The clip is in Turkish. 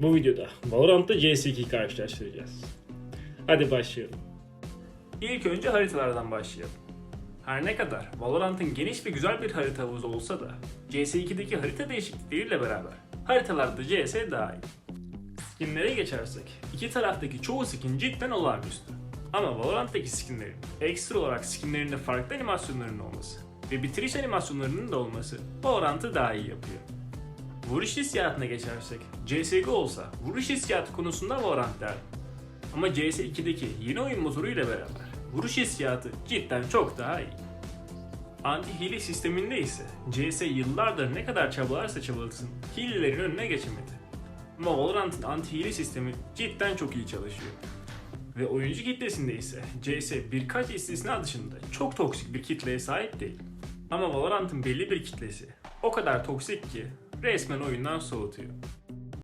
Bu videoda Valorant'ta CS2'yi karşılaştıracağız. Hadi başlayalım. İlk önce haritalardan başlayalım. Her ne kadar Valorant'ın geniş ve güzel bir harita havuzu olsa da CS2'deki harita değişiklikleriyle beraber haritalarda CS daha iyi. Skinlere geçersek, iki taraftaki çoğu skin cidden olağanüstü. Ama Valorant'taki skinlerin ekstra olarak skinlerinde farklı animasyonların olması ve bitiriş animasyonlarının da olması Valorant'ı daha iyi yapıyor. Vuruş hissiyatına geçersek, CSGO olsa vuruş hissiyatı konusunda Valorant der. Ama CS2'deki yeni oyun motoruyla beraber vuruş hissiyatı cidden çok daha iyi. Anti-hile sisteminde ise CS yıllardır ne kadar çabalarsa çabalasın hilelerin önüne geçemedi. Ama Valorant'ın anti-hile sistemi cidden çok iyi çalışıyor. Ve oyuncu kitlesinde ise CS birkaç istisna dışında çok toksik bir kitleye sahip değil. Ama Valorant'ın belli bir kitlesi o kadar toksik ki resmen oyundan soğutuyor.